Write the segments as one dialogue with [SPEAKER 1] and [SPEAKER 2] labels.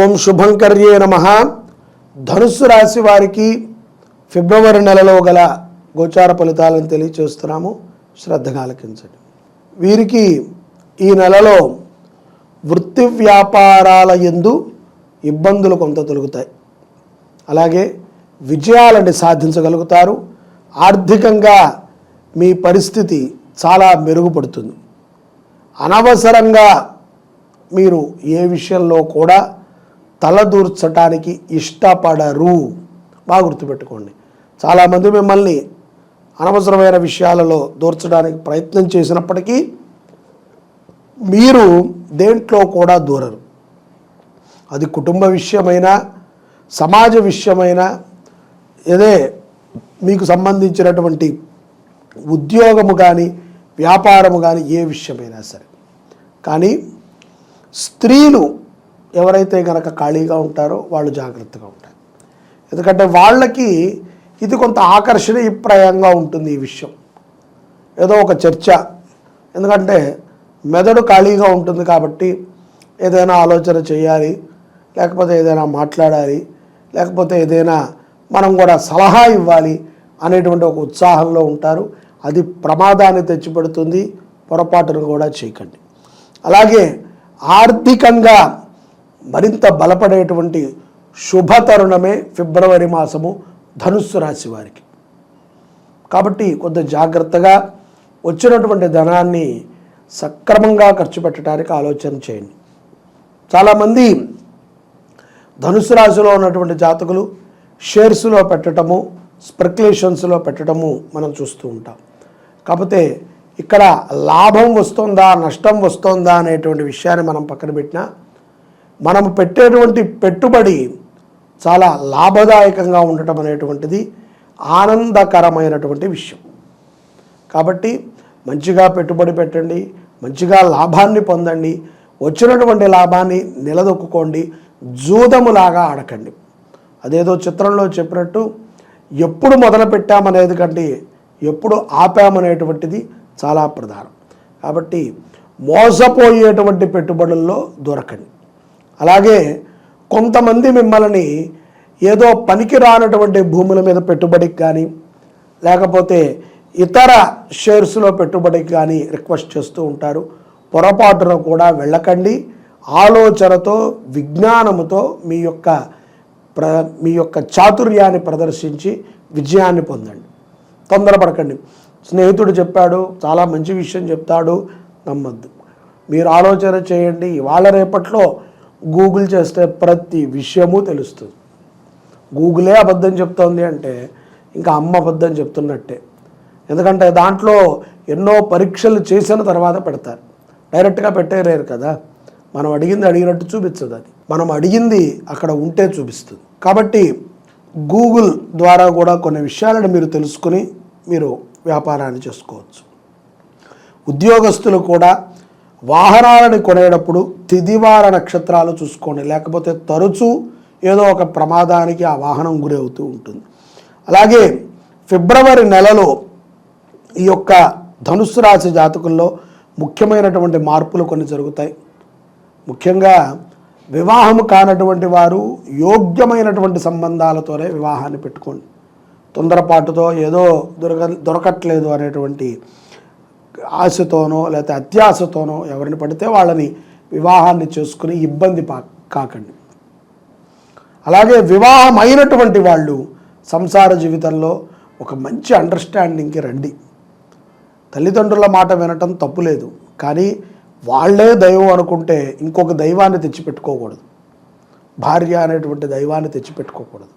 [SPEAKER 1] ఓం శుభంకర్యే నమ. ధనుస్సు రాశి వారికి ఫిబ్రవరి నెలలో గల గోచార ఫలితాలను తెలియచేస్తున్నాము. శ్రద్ధగా ఆలకించండి. వీరికి ఈ నెలలో వృత్తి వ్యాపారాల ఎందు ఇబ్బందులు కొంత తొలుగుతాయి. అలాగే విజయాలని సాధించగలుగుతారు. ఆర్థికంగా మీ పరిస్థితి చాలా మెరుగుపడుతుంది. అనవసరంగా మీరు ఏ విషయంలో కూడా తలదూర్చడానికి ఇష్టపడరు. బాగా గుర్తుపెట్టుకోండి. చాలామంది మిమ్మల్ని అనవసరమైన విషయాలలో దూర్చడానికి ప్రయత్నం చేసినప్పటికీ మీరు దేంట్లో కూడా దూరరు. అది కుటుంబ విషయమైనా సమాజ విషయమైనా ఏదే మీకు సంబంధించినటువంటి ఉద్యోగము కానీ వ్యాపారము కానీ ఏ విషయమైనా సరే. కానీ స్త్రీలు ఎవరైతే కనుక ఖాళీగా ఉంటారో వాళ్ళు జాగ్రత్తగా ఉంటారు. ఎందుకంటే వాళ్ళకి ఇది కొంత ఆకర్షణీయప్రాయంగా ఉంటుంది ఈ విషయం. ఏదో ఒక చర్చ. ఎందుకంటే మెదడు ఖాళీగా ఉంటుంది కాబట్టి ఏదైనా ఆలోచన చేయాలి లేకపోతే ఏదైనా మాట్లాడాలి లేకపోతే ఏదైనా మనం కూడా సలహా ఇవ్వాలి అనేటువంటి ఒక ఉత్సాహంలో ఉంటారు. అది ప్రమాదాన్ని తెచ్చిపెడుతుంది. పొరపాటును కూడా చేయకండి. అలాగే ఆర్థికంగా మరింత బలపడేటువంటి శుభ తరుణమే ఫిబ్రవరి మాసము ధనుస్సు రాశి వారికి. కాబట్టి కొంత జాగ్రత్తగా వచ్చినటువంటి ధనాన్ని సక్రమంగా ఖర్చు పెట్టడానికి ఆలోచన చేయండి. చాలామంది ధనుసు రాశిలో ఉన్నటువంటి జాతకులు షేర్స్లో పెట్టడము స్పెక్యులేషన్స్లో పెట్టడము మనం చూస్తూ ఉంటాం. కాకపోతే ఇక్కడ లాభం వస్తుందా నష్టం వస్తుందా అనేటువంటి విషయాన్ని మనం పక్కన పెట్టినా మనం పెట్టేటువంటి పెట్టుబడి చాలా లాభదాయకంగా ఉండటం అనేటువంటిది ఆనందకరమైనటువంటి విషయం. కాబట్టి మంచిగా పెట్టుబడి పెట్టండి మంచిగా లాభాన్ని పొందండి వచ్చినటువంటి లాభాన్ని నిలదొక్కుకోండి జూదములాగా ఆడకండి. అదేదో చిత్రంలో చెప్పినట్టు ఎప్పుడు మొదలు పెట్టామనేది కంటే ఎప్పుడు ఆపామనేటువంటిది చాలా ప్రధానం. కాబట్టి మోసపోయేటువంటి పెట్టుబడుల్లో దొరకండి. అలాగే కొంతమంది మిమ్మల్ని ఏదో పనికి రానటువంటి భూముల మీద పెట్టుబడికి కానీ లేకపోతే ఇతర షేర్స్లో పెట్టుబడికి కానీ రిక్వెస్ట్ చేస్తూ ఉంటారు. పొరపాటున కూడా వెళ్ళకండి. ఆలోచనతో విజ్ఞానముతో మీ యొక్క ప్ర మీ యొక్క చాతుర్యాన్ని ప్రదర్శించి విజయాన్ని పొందండి. తొందరపడకండి. స్నేహితుడు చెప్పాడు చాలా మంచి విషయం చెప్తాడు నమ్మద్దు. మీరు ఆలోచన చేయండి. ఇవాళ రేపట్లో గూగుల్ చేస్తే ప్రతి విషయము తెలుస్తుంది. గూగులే అబద్ధం చెప్తోంది అంటే ఇంకా అమ్మ అబద్ధం చెప్తున్నట్టే. ఎందుకంటే దాంట్లో ఎన్నో పరీక్షలు చేసిన తర్వాత పెడతారు. డైరెక్ట్గా పెట్టేరేరు కదా. మనం అడిగింది అడిగినట్టు చూపించదు అది. మనం అడిగింది అక్కడ ఉంటే చూపిస్తుంది. కాబట్టి గూగుల్ ద్వారా కూడా కొన్ని విషయాలను మీరు తెలుసుకుని మీరు వ్యాపారాన్ని చేసుకోవచ్చు. ఉద్యోగస్తులు కూడా వాహనాలను కొనేటప్పుడు తిదివార నక్షత్రాలు చూసుకోండి. లేకపోతే తరచూ ఏదో ఒక ప్రమాదానికి ఆ వాహనం గురవుతూ ఉంటుంది. అలాగే ఫిబ్రవరి నెలలో ఈ యొక్క ధనుసు రాశి జాతకుల్లో ముఖ్యమైనటువంటి మార్పులు కొన్ని జరుగుతాయి. ముఖ్యంగా వివాహం కానటువంటి వారు యోగ్యమైనటువంటి సంబంధాలతోనే వివాహాన్ని పెట్టుకోండి. తొందరపాటుతో ఏదో దొరక దొరకట్లేదు అనేటువంటి ఆశతోనో లేకపోతే అత్యాశతోనో ఎవరిని పడితే వాళ్ళని వివాహాన్ని చేసుకుని ఇబ్బంది పా కాకండి. అలాగే వివాహం అయినటువంటి వాళ్ళు సంసార జీవితంలో ఒక మంచి అండర్స్టాండింగ్కి రండి. తల్లిదండ్రుల మాట వినటం తప్పులేదు కానీ వాళ్ళే దైవం అనుకుంటే ఇంకొక దైవాన్ని తెచ్చిపెట్టుకోకూడదు. భార్య అనేటువంటి దైవాన్ని తెచ్చిపెట్టుకోకూడదు.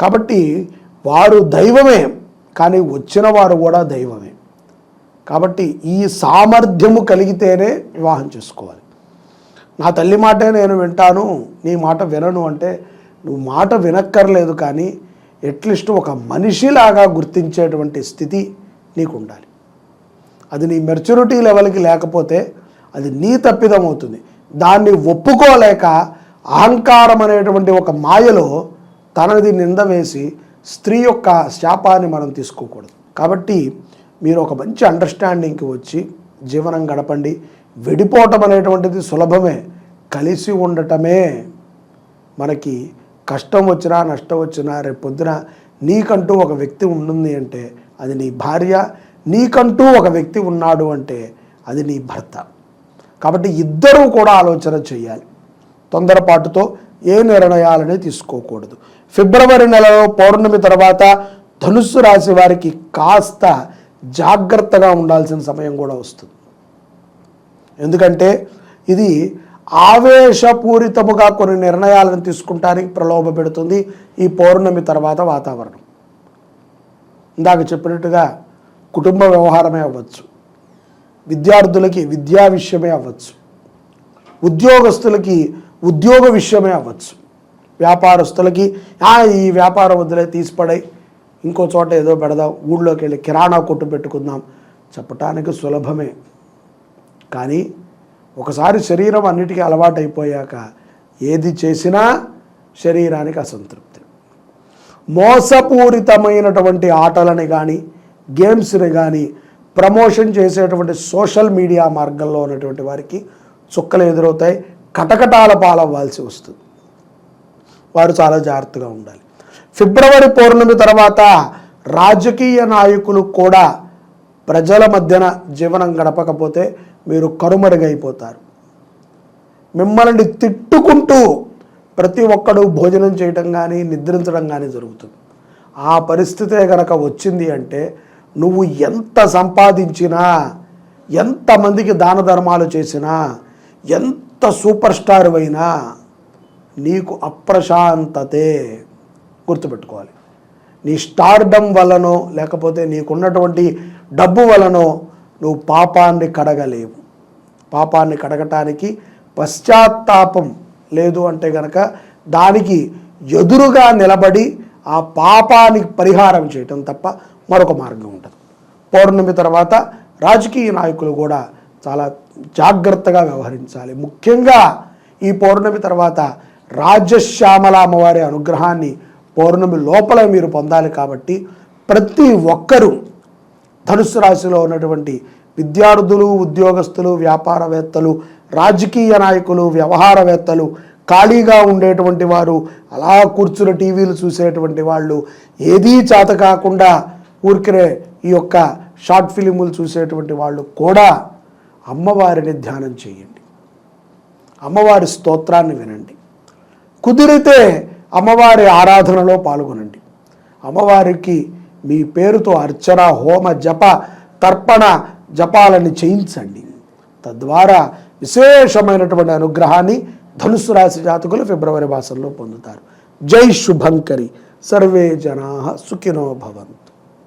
[SPEAKER 1] కాబట్టి వారు దైవమే కానీ వచ్చిన వారు కూడా దైవమే. కాబట్టి ఈ సామర్థ్యము కలిగితేనే వివాహం చేసుకోవాలి. నా తల్లి మాటే నేను వింటాను నీ మాట వినను అంటే నువ్వు మాట వినక్కర్లేదు కానీ ఎట్లీస్ట్ ఒక మనిషిలాగా గుర్తించేటువంటి స్థితి నీకు ఉండాలి అది నీ మెచ్యూరిటీ లెవెల్కి లేకపోతే అది నీ తప్పిదం అవుతుంది దాన్ని ఒప్పుకోలేక అహంకారం అనేటువంటి ఒక మాయలో తనది నింద వేసి స్త్రీ యొక్క శాపాన్ని మనం తీసుకోకూడదు. కాబట్టి మీరు ఒక మంచి అండర్స్టాండింగ్కి వచ్చి జీవనం గడపండి. విడిపోవటం అనేటువంటిది సులభమే. కలిసి ఉండటమే. మనకి కష్టం వచ్చినా నష్టం వచ్చినా రేపొద్దున నీకంటూ ఒక వ్యక్తి ఉంటుంది అంటే అది నీ భార్య నీకంటూ ఒక వ్యక్తి ఉన్నాడు అంటే అది నీ భర్త. కాబట్టి ఇద్దరూ కూడా ఆలోచన చేయాలి. తొందరపాటుతో ఏ నిర్ణయాలని తీసుకోకూడదు. ఫిబ్రవరి నెలలో పౌర్ణమి తర్వాత ధనుస్సు రాశి వారికి కాస్త జాగ్రత్తగా ఉండాల్సిన సమయం కూడా వస్తుంది. ఎందుకంటే ఇది ఆవేశపూరితముగా కొన్ని నిర్ణయాలను తీసుకుంటానికి ప్రలోభ పెడుతుంది ఈ పౌర్ణమి తర్వాత వాతావరణం. ఇందాక చెప్పినట్టుగా కుటుంబ వ్యవహారమే అవ్వచ్చు. విద్యార్థులకి విద్యా విషయమే అవ్వచ్చు. ఉద్యోగస్తులకి ఉద్యోగ విషయమే అవ్వచ్చు. వ్యాపారస్తులకి ఈ వ్యాపారం వదిలే తీసిపడే ఇంకో చోట ఏదో పెడదాం ఊళ్ళోకి వెళ్ళి కిరాణా కొట్టు పెట్టుకుందాం. చెప్పటానికి సులభమే. కానీ ఒకసారి శరీరం అన్నిటికీ అలవాటైపోయాక ఏది చేసినా శరీరానికి అసంతృప్తి. మోసపూరితమైనటువంటి ఆటలని కానీ గేమ్స్ని కానీ ప్రమోషన్ చేసేటువంటి సోషల్ మీడియా మార్గంలో ఉన్నటువంటి వారికి చుక్కలు ఎదురవుతాయి కటకటాల పాలవ్వాల్సి వస్తుంది. వారు చాలా జాగ్రత్తగా ఉండాలి. ఫిబ్రవరి పౌర్ణమి తర్వాత రాజకీయ నాయకులు కూడా ప్రజల మధ్యన జీవనం గడపకపోతే మీరు కరుమరుగైపోతారు. మిమ్మల్ని తిట్టుకుంటూ ప్రతి ఒక్కడు భోజనం చేయటం కానీ నిద్రించడం కానీ జరుగుతుంది. ఆ పరిస్థితే గనక వచ్చింది అంటే నువ్వు ఎంత సంపాదించినా ఎంతమందికి దాన ధర్మాలు చేసినా ఎంత సూపర్ స్టార్ అయినా నీకు అప్రశాంతతే. గుర్తుపెట్టుకోవాలి. నీ స్టార్డమ్ వలనో లేకపోతే నీకున్నటువంటి డబ్బు వలనో నువ్వు పాపాన్ని కడగలేవు. పాపాన్ని కడగటానికి పశ్చాత్తాపం లేదు అంటే గనక దానికి ఎదురుగా నిలబడి ఆ పాపానికి పరిహారం చేయటం తప్ప మరొక మార్గం ఉంటుంది పౌర్ణమి తర్వాత రాజకీయ నాయకులు కూడా చాలా జాగ్రత్తగా వ్యవహరించాలి. ముఖ్యంగా ఈ పౌర్ణమి తర్వాత రాజశ్యామల అమ్మవారి అనుగ్రహాన్ని పౌర్ణమి లోపల మీరు పొందాలి కాబట్టి ప్రతి ఒక్కరూ ధనుసు రాశిలో ఉన్నటువంటి విద్యార్థులు ఉద్యోగస్తులు వ్యాపారవేత్తలు రాజకీయ నాయకులు వ్యవహారవేత్తలు ఖాళీగా ఉండేటువంటి వారు అలా కూర్చుని టీవీలు చూసేటువంటి వాళ్ళు ఏదీ చేత కాకుండా ఊరికనే ఈ యొక్క షార్ట్ ఫిలిములు చూసేటువంటి వాళ్ళు కూడా అమ్మవారిని ధ్యానం చేయండి. అమ్మవారి స్తోత్రాన్ని వినండి. కుదిరితే అమ్మవారి ఆరాధనలో పాల్గొనండి. అమ్మవారికి మీ పేరుతో అర్చన హోమ జప తర్పణ జపాలని చేయించండి. తద్వారా విశేషమైనటువంటి అనుగ్రహాన్ని ధనుసు రాశి జాతకులు ఫిబ్రవరి మాసంలో పొందుతారు. జై శుభంకరి. సర్వే జనా సుఖినో భవంతు.